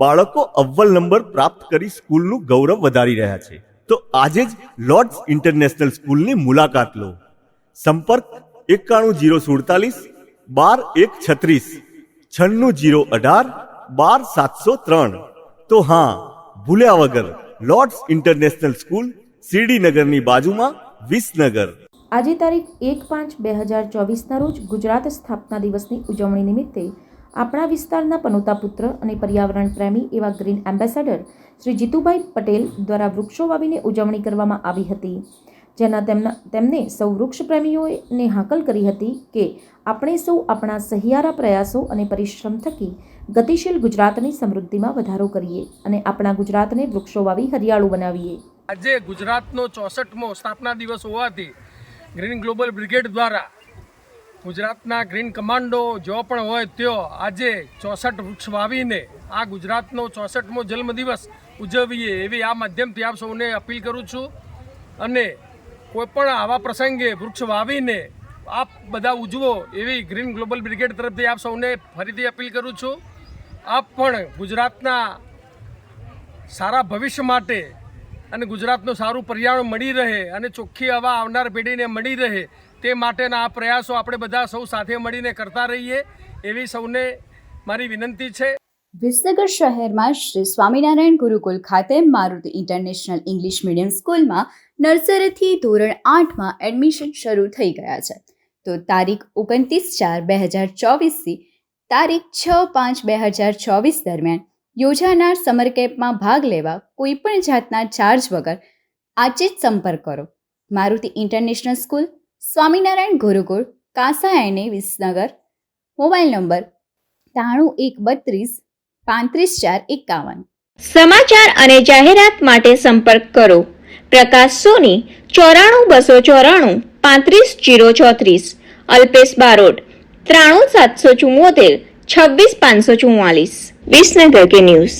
બાળકો અવ્વલ નંબર પ્રાપ્ત કરી સ્કૂલનું ગૌરવ વધારી રહ્યા છે. તો આજે જ લોર્ડ્સ ઇન્ટરનેશનલ સ્કૂલની મુલાકાત લો. સંપર્ક એકાણું જીરો સુડતાલીસ બાર એક છત્રીસ છન્નું જીરો અઢાર બાર સાતસો ત્રણ. તો હા, ભૂલ્યા વગર લોર્ડ્સ ઇન્ટરનેશનલ સ્કૂલ શિરડીનગરની બાજુમાં વિસનગર. આજે તારીખ એક પાંચ બે હજાર ચોવીસના રોજ ગુજરાત સ્થાપના દિવસની ઉજવણી નિમિત્તે આપણા વિસ્તારના પનોતા પુત્ર અને પર્યાવરણ પ્રેમી એવા ગ્રીન એમ્બેસેડર શ્રી જીતુભાઈ પટેલ દ્વારા વૃક્ષો વાવીને ઉજવણી કરવામાં આવી હતી. જેના તેમના, તેમને સૌ વૃક્ષ પ્રેમીઓને હાકલ કરી હતી કે આપણે સૌ આપણા સહિયારા પ્રયાસો અને પરિશ્રમ થકી ગતિશીલ ગુજરાતની સમૃદ્ધિમાં વધારો કરીએ અને આપણા ગુજરાતને વૃક્ષો વાવી હરિયાળું બનાવીએ. આજે ગુજરાતનો ચોસઠમો સ્થાપના દિવસ હોવાથી ગ્રીન ગ્લોબલ બ્રિગેડ દ્વારા ગુજરાતના ગ્રીન કમાન્ડો જો પણ હોય ત્યો આજે ચોસઠ વૃક્ષ વાવીને આ ગુજરાતનો ચોસઠમો જન્મદિવસ ઉજવીએ એવી આ માધ્યમથી આપ સૌને અપીલ કરું છું. અને કોઈપણ આવા પ્રસંગે વૃક્ષ વાવીને આપ બધા ઉજવો એવી ગ્રીન ગ્લોબલ બ્રિગેડ તરફથી આપ સૌને ફરીથી અપીલ કરું છું. આપ પણ ગુજરાતના સારા ભવિષ્ય માટે અને ગુજરાતનું સારું પર્યાવરણ મળી રહે અને ચોખ્ખી હવા આવનાર પેઢીને મળી રહે તે માટેના આ પ્રયાસો આપણે બધા સૌ સાથે મળીને કરતા રહીએ એવી સૌને મારી વિનંતી છે. વિસનગર શહેરમાં શ્રી સ્વામિનારાયણ ગુરુકુલ ખાતે મારુતિ ઇન્ટરનેશનલ ઇંગ્લિશ મીડિયમ સ્કૂલમાં નર્સરીથી ધોરણ આઠમાં એડમિશન શરૂ થઈ ગયા છે. તો તારીખ ઓગણત્રીસ ચાર બે હજાર ચોવીસથી તારીખ છ પાંચ બે હજાર ચોવીસ દરમિયાન યોજાનાર સમર કેમ્પમાં ભાગ લેવા કોઈપણ જાતના ચાર્જ વગર આજે જ સંપર્ક કરો. મારુતિ ઇન્ટરનેશનલ સ્કૂલ સ્વામિનારાયણ ગુરુકુળ, કાસા એને વિસનગર, મોબાઈલ નંબર ત્રાણું એક બત્રીસ, પાંત્રીસ ચાર એકાવન. સમાચાર અને જાહેરાત માટે સંપર્ક કરો. પ્રકાશ સોની, ચોરાણું બસો ચોરાણું, પાંત્રીસ જીરો ચોત્રીસ. અલ્પેશ બારોટ, ત્રાણું સાતસો ચુમ્મોતેર છવ્વીસ પાંચસો ચુમ્માલીસ વિસનગર કે ન્યૂઝ.